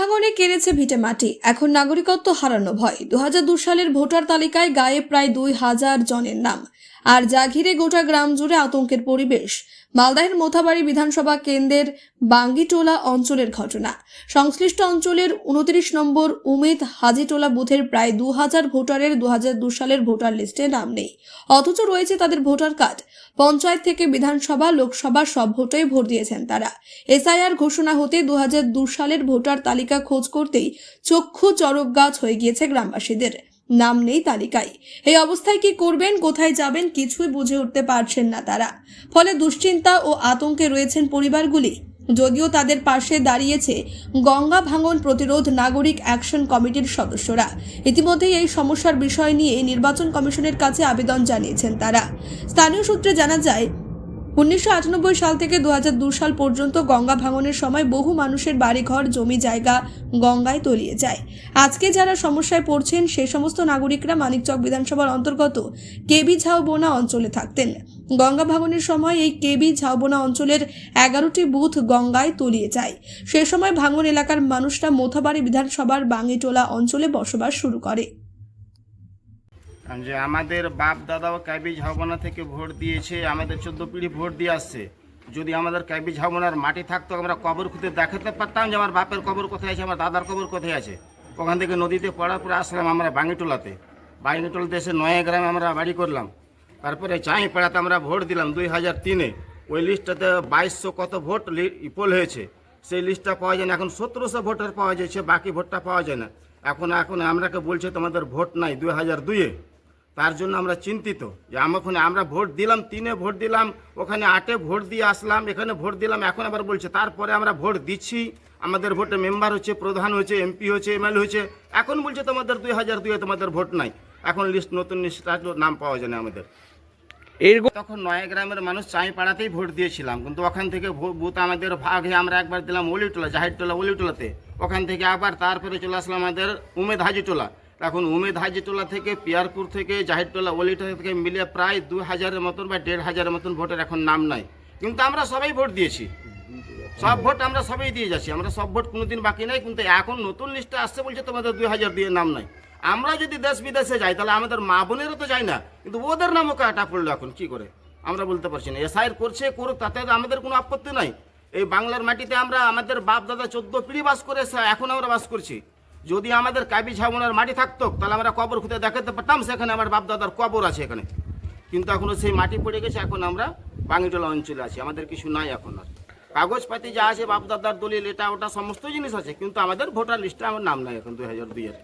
ভাঙনে কেড়েছে ভিটে মাটি। এখন নাগরিকত্ব হারানো ভয়। দু সালের ভোটার তালিকায় গায়ে প্রায় দুই হাজার জনের নাম। আর যা ঘিরে গোটা গ্রাম জুড়ে আতঙ্কের পরিবেশ। মালদাহের মোথাবাড়ি বিধানসভা কেন্দ্রের বাঙ্গিটোলা অঞ্চলের ঘটনা। সংশ্লিষ্ট অঞ্চলের উনত্রিশ নম্বর উমেদ হাজিটোলা বুথের প্রায় দু হাজার ভোটারের দু সালের ভোটার লিস্টে নাম নেই। অথচ রয়েছে তাদের ভোটার কার্ড। পঞ্চায়েত থেকে বিধানসভা, লোকসভা সব ভোটেই ভোট দিয়েছেন তারা। এসআইআর ঘোষণা হতে দু সালের ভোটার তালিকা খোঁজ করতেই চক্ষু চরক গাছ হয়ে গিয়েছে গ্রামবাসীদের। নাম নেই তালিকায়। এই অবস্থায় কি করবেন, কোথায় যাবেন কিছুই বুঝে উঠতে পারছেন না তারা। ফলে দুশ্চিন্তা ও আতঙ্কে রয়েছেন পরিবারগুলি। যদিও তাদের পাশে দাঁড়িয়েছে গঙ্গা ভাঙন প্রতিরোধ নাগরিক অ্যাকশন কমিটির সদস্যরা। ইতিমধ্যেই এই সমস্যার বিষয় নিয়ে নির্বাচন কমিশনের কাছে আবেদন জানিয়েছেন তারা। স্থানীয় সূত্রে জানা যায় উনিশশো আটানব্বই সাল থেকে দু সাল পর্যন্ত গঙ্গা ভাঙনের সময় বহু মানুষের বাড়িঘর, জমি জায়গা গঙ্গায় তলিয়ে যায়। আজকে যারা সমস্যায় পড়ছেন, সে সমস্ত নাগরিকরা মানিকচক বিধানসভার অন্তর্গত কেবি ঝাউবোনা অঞ্চলে থাকতেন। গঙ্গা ভাঙনের সময় এই কেবি ঝাউবোনা অঞ্চলের এগারোটি বুথ গঙ্গায় তলিয়ে যায়। সে সময় ভাঙন এলাকার মানুষরা মোথাবাড়ি বিধানসভার বাঙ্গিটোলা অঞ্চলে বসবাস শুরু করে। যে আমাদের বাপ দাদাও ক্যাবিজ হাওবনা থেকে ভোট দিয়েছে, আমাদের চোদ্দ পিঢ়ি ভোট দিয়ে আসছে। যদি আমাদের ক্যাবিজ হাওবনার মাটি থাকতো, আমরা কবর খুঁজে দেখাতে পারতাম যে আমার বাপের কবর কোথায় আছে, আমার দাদার কবর কোথায় আছে। ওখান থেকে নদীতে পড়ার পরে আসলাম আমরা বাঙিটোলাতে বাঙ্গিটোলাতে এসে নয়া গ্রামে আমরা বাড়ি করলাম। তারপরে চাই পাড়াতে আমরা ভোট দিলাম দুই হাজার তিনে। ওই লিস্টটাতে বাইশশো কত ভোট পোল হয়েছে। সেই লিস্টটা পাওয়া যায় না, এখন সতেরোশো ভোটার পাওয়া যাচ্ছে, বাকি ভোটটা পাওয়া যায় না। এখন এখন আমরাকে বলছে তোমাদের ভোট নাই দুই হাজার দুইয়ে। তার জন্য আমরা চিন্তিত। যে আমাখানে আমরা ভোট দিলাম তিনে ভোট দিলাম ওখানে আটে ভোট দিয়ে আসলাম এখানে ভোট দিলাম এখন আবার বলছে তারপরে আমরা ভোট দিচ্ছি। আমাদের ভোটে মেম্বার হচ্ছে প্রধান হচ্ছে এমপি হচ্ছে এমএলএ হচ্ছে। এখন বলছে তোমাদের দুই হাজার দুইয়ে তোমাদের ভোট নাই। এখন লিস্ট নতুন লিস্ট নাম পাওয়া যায় না আমাদের। এরকম তখন নয়া গ্রামের মানুষ চাই পাড়াতেই ভোট দিয়েছিলাম। কিন্তু ওখান থেকে বুথ আমাদের ভাগ হয়ে আমরা একবার দিলাম অলিটোলা জাহিরটোলা অলিটোলাতে। ওখান থেকে আবার তারপরে চলে আসলাম আমাদের উমেদ হাজিটোলা। এখন উমেদ হাজিটোলা থেকে, পিয়ারপুর থেকে জাহিরটোলা অলিটোলা থেকে মিলিয়ে প্রায় দু হাজারের মতন বা দেড় হাজারের মতন ভোটের এখন নাম নাই। কিন্তু আমরা সবাই ভোট দিয়েছি। সব ভোট আমরা সবাই দিয়ে যাচ্ছি। আমরা সব ভোট কোনোদিন বাকি নাই, কিন্তু এখন নতুন লিস্টে আসছে বলছে তোমাদের দুই হাজার দিয়ে নাম নাই। আমরা যদি দেশ বিদেশে যাই, তাহলে আমাদের মা বোনেরও তো যাই না, কিন্তু ওদের নামও কাটা পড়ল এখন, কি করে? আমরা বলতে পারছি না। এসআইয়ের করছে, করুক, তাতে আমাদের কোনো আপত্তি নাই। এই বাংলার মাটিতে আমরা আমাদের বাপ দাদা চোদ্দ পিড়ি বাস করে এখন আমরা বাস করছি। যদি আমাদের কাবি ছাবনের মাটি থাকতো, তাহলে আমরা কবর খুঁজে দেখাতে পারতাম, সেখানে আমার বাপদাদার কবর আছে এখানে। কিন্তু এখনও সেই মাটি পড়ে গেছে, এখন আমরা বাঙ্গিটোলা অঞ্চলে আছি, আমাদের কিছু নাই এখন আর। কাগজপাতি যা আছে, বাপদাদার দলিল, এটা ওটা সমস্ত জিনিস আছে, কিন্তু আমাদের ভোটার লিস্টে আমার নাম নাই এখন দুই হাজার দুইয়ের।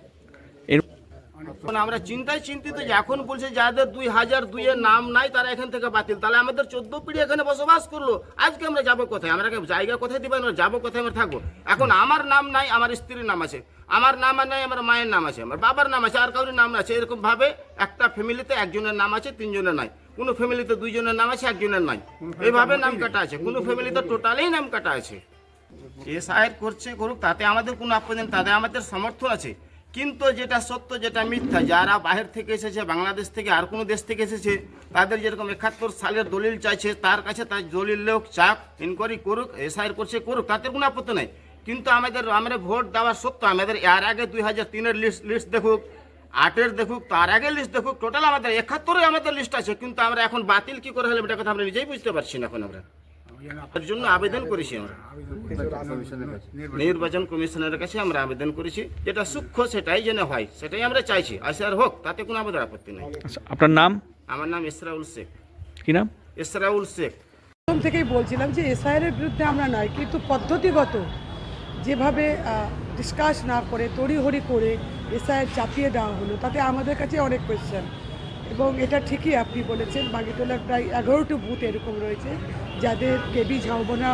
এখন আমরা চিন্তায় চিন্তিত যে এখন বলছে যাদের দুই হাজার দুইয়ের নাম নাই তারা এখান থেকে বাতিল। তাহলে আমাদের চোদ্দ পিঢ়ি এখানে বসবাস করল। আজকে আমরা যাব কোথায়? আমরা জায়গা কোথায় দিবেন যাব কোথায়? আমরা থাকব। এখন আমার নাম নাই আমার স্ত্রীর নাম আছে। আমার নাম আর নাই আমার মায়ের নাম আছে। আমার বাবার নাম আছে আর কারোর নাম আছে এরকম ভাবে একটা ফ্যামিলিতে একজনের নাম আছে তিনজনের নাই। কোনো ফ্যামিলিতে দুইজনের নাম আছে একজনের নাই। এইভাবে নাম কাটা আছে। কোনো ফ্যামিলিতে টোটালেই নাম কাটা আছে। এ সাহেব করছে করুক তাতে আমাদের কোনো আপত্তি নেই। তাতে আমাদের সমর্থন আছে। কিন্তু যেটা সত্য, যেটা মিথ্যা, যারা বাহির থেকে এসেছে, বাংলাদেশ থেকে, আর কোনো দেশ থেকে এসেছে, তাদের যেরকম একাত্তর সালের দলিল চাইছে, তার কাছে তার দলিল লোক চাক ইনকোয়ারি করুক এসআইআর করছে, করুক, তাদের কোনো আপত্তি নেই। কিন্তু আমাদের, আমরা ভোট দেওয়ার সত্য, আমাদের এর আগে দুই হাজার তিনের লিস্ট লিস্ট দেখুক, আটের দেখুক, তার আগে লিস্ট দেখুক টোটাল আমাদের একাত্তরে আমাদের লিস্ট আছে, কিন্তু আমরা এখন বাতিল কি করে হলে এটা কথা আমরা নিজেই বুঝতে পারছি না এখন আমরা। তার জন্য আবেদন করেছি আমরা। নির্বাচন কমিশনের কাছে আমরা আবেদন করেছি যেটা সূক্ষ্ম সেটাই যেন হয় সেটাই আমরা চাইছি। আসার হোক তাতে কোনো আমাদের আপত্তি নেই। আচ্ছা, আপনার নাম? আমার নাম ইসরাউল শেখ। কি নাম? ইসরাউল শেখ। প্রথম থেকেই বলছিলাম যে এসআইআরের বিরুদ্ধে আমরা নয় কিন্তু পদ্ধতিগত যেভাবে ডিসকাস না করে তড়িহড়ি করে এসআইআর চাপিয়ে দেওয়া হলো তাতে আমাদের কাছে অনেক কোয়েশ্চেন এবং এটা ঠিকই আপনি বলেছেন বাগিটোলার প্রায় এগারোটি বুথ এরকম রয়েছে, যাদের কেবি ঝাউবনা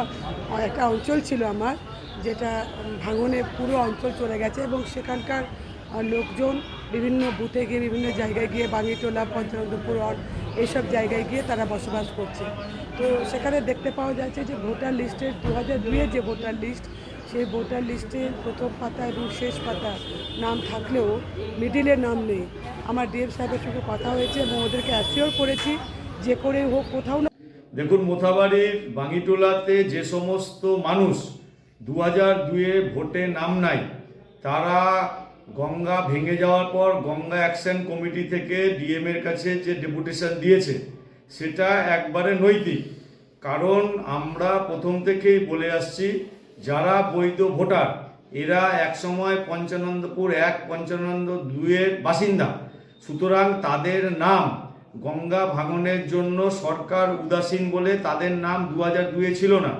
একটা অঞ্চল ছিল আমার, যেটা ভাঙনে পুরো অঞ্চল চলে গেছে এবং সেখানকার লোকজন বিভিন্ন বুথে গিয়ে বিভিন্ন জায়গায় গিয়ে বাঙ্গিটোলা পঞ্চানন্দপুর এইসব জায়গায় গিয়ে তারা বসবাস করছে। তো সেখানে দেখতে পাওয়া যাচ্ছে যে ভোটার লিস্টের দু হাজার দুইয়ের যে ভোটার লিস্ট, সেই ভোটার লিস্টের প্রথম পাতা এবং শেষ পাতা নাম থাকলেও মিডিলের নাম নেই। আমার ডিএম সাহেবের সঙ্গে কথা হয়েছে এবং ওদেরকে অ্যাসিওর করেছি যে করে হোক, কোথাও না দেখুন মোথাবাড়ির বাঙ্গিটোলাতে যে সমস্ত মানুষ দু হাজার দুয়ে ভোটে নাম নাই, তারা গঙ্গা ভেঙে যাওয়ার পর গঙ্গা অ্যাকশন কমিটি থেকে ডিএম এর কাছে যে ডেপুটেশন দিয়েছে, সেটা একবারে নৈতিক। কারণ আমরা প্রথম থেকেই বলে আসছি, যারা বৈধ ভোটার এরা একসময় পঞ্চানন্দপুর এক পঞ্চানন্দ দুয়ের বাসিন্দা। সুতরাং তাদের নাম গঙ্গা ভাঙনের জন্য সরকার উদাসীন বলে তাদের নাম দু হাজার দুয়ে ছিল না।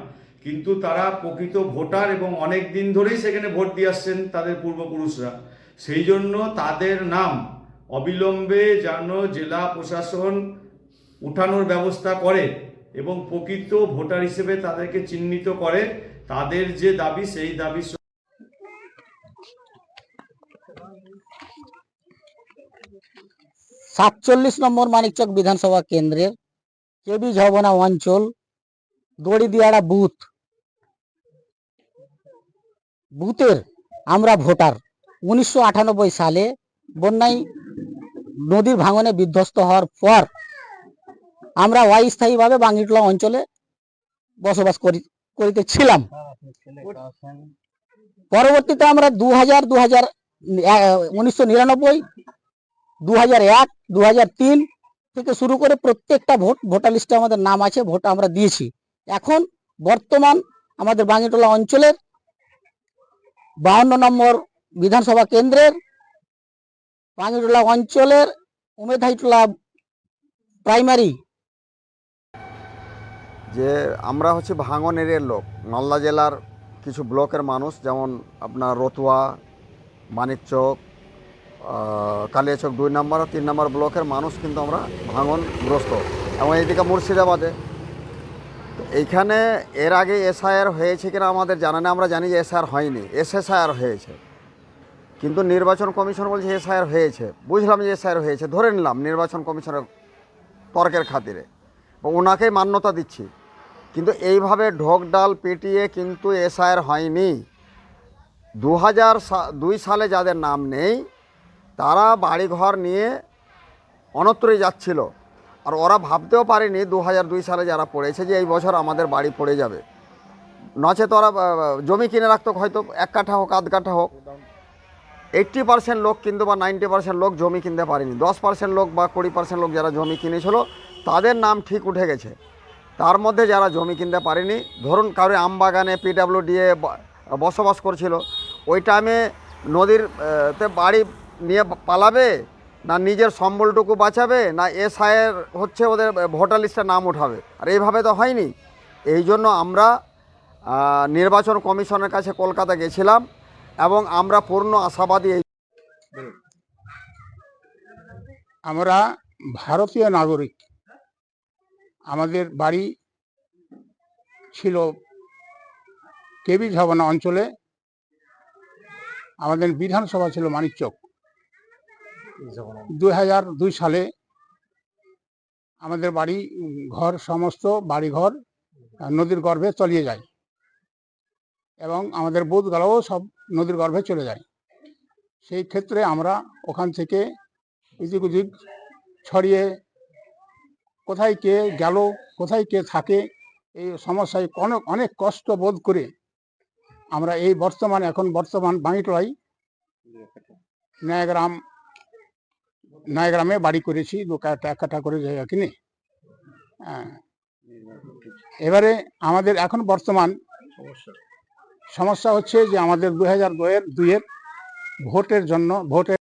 কিন্তু তারা প্রকৃত ভোটার এবং অনেক দিন ধরেই সেখানে ভোট দিয়ে আসছেন তাদের পূর্বপুরুষরা। সেই জন্য তাদের নাম অবিলম্বে যেন জেলা প্রশাসন উঠানোর ব্যবস্থা করে এবং প্রকৃত ভোটার হিসেবে তাদেরকে চিহ্নিত করে, তাদের যে দাবি সেই দাবি সাতচল্লিশ নম্বর মানিকচক বিধানসভা কেন্দ্রের কেবি ঝবনা অঞ্চল দড়িদিয়াড়া বুথ। বুথের আমরা ভোটার। উনিশশো আটানব্বই সালে বন্যায় নদীর ভাঙনে বিধ্বস্ত হওয়ার পর আমরা অস্থায়ীভাবে বাঙ্গিটলা অঞ্চলে বসবাস করি, করিতেছিলাম। পরবর্তীতে আমরা দু হাজার দু হাজার উনিশশো নিরানব্বই দু এক দু তিন থেকে শুরু করে প্রত্যেকটা ভোট, ভোটার লিস্টে আমাদের নাম আছে, ভোট আমরা দিয়েছি। এখন বর্তমান আমাদের বাঙিটোলা অঞ্চলের বাহান্ন নম্বর বিধানসভা কেন্দ্রের বাঙিটোলা অঞ্চলের উমেধাইটোলা প্রাইমারি। যে আমরা হচ্ছে ভাঙন এরিয়ার লোক, মালদা জেলার কিছু ব্লকের মানুষ, যেমন আপনার রতুয়া, মানিকচক কালিয়াচক দুই নম্বর আর তিন নম্বর ব্লকের মানুষ কিন্তু আমরা ভাঙনগ্রস্ত। এবং এইদিকে মুর্শিদাবাদে। এইখানে এর আগে এসআইআর হয়েছে কিনা আমাদের জানা আমরা জানি যে এসআইআর হয়নি। এসএসআইআর হয়েছে। কিন্তু নির্বাচন কমিশন বলছে এসআইআর হয়েছে। বুঝলাম যে এসআইআর হয়েছে, ধরে নিলাম নির্বাচন কমিশনের তর্কের খাতিরে। ওনাকেই মান্যতা দিচ্ছি। কিন্তু এইভাবে ঢোক, ডাল পিটিয়ে কিন্তু এসআইআর হয়নি। দু দুই সালে যাদের নাম নেই তারা বাড়ি ঘর নিয়ে অনত্রে যাচ্ছিল। আর ওরা ভাবতেও পারেনি দু দুই সালে যারা পড়েছে যে এই বছর আমাদের বাড়ি পড়ে যাবে। নচেত ওরা জমি কিনে রাখতো, হয়তো এক কাঠা হোক, আধ কাঠা হোক। এইট্টি পার্সেন্ট লোক কিন্তু বা নাইনটি পার্সেন্ট লোক জমি কিনতে পারেনি। দশ পার্সেন্ট লোক বা কুড়ি পার্সেন্ট লোক যারা জমি কিনেছিল, তাদের নাম ঠিক উঠে গেছে। তার মধ্যে যারা জমি কিনতে পারেনি, ধরুন কারও আম বাগানে পিডাব্লিউ দিয়ে বসবাস করছিল, ওই টাইমে নদীর তে বাড়ি নিয়ে পালাবে, না নিজের সম্বলটুকু বাঁচাবে, না এসআইয়ের হচ্ছে ওদের ভোটার লিস্টে নাম উঠাবে আর এইভাবে তো হয়নি। এই জন্য আমরা নির্বাচন কমিশনের কাছে কলকাতা গেছিলাম এবং আমরা পূর্ণ আশাবাদী এই আমরা ভারতীয় নাগরিক। আমাদের বাড়ি ছিল কেবি ঝাবনা অঞ্চলে। আমাদের বিধানসভা ছিল মানিকচক। দুই হাজার দুই সালে আমাদের বাড়ি, ঘর, সমস্ত বাড়িঘর নদীর গর্ভে তলিয়ে যায় এবং আমাদের বুধ বুথগুলোও সব নদীর গর্ভে চলে যায়। সেই ক্ষেত্রে আমরা ওখান থেকে এদিক ওদিক ছড়িয়ে কোথায় কে গেল, কোথায় কে থাকে, এই সমস্যায় অনেক অনেক কষ্ট বোধ করে আমরা এই বর্তমান, এখন বর্তমান বাঁইটলাই নয়াগ্রাম নয়াগ্রামে বাড়ি করেছি, দু কাঠা করে জায়গা কিনে হ্যাঁ। এবারে আমাদের এখন বর্তমান সমস্যা হচ্ছে যে আমাদের দু হাজার দুয়ের দুইয়ের ভোটের জন্য ভোটের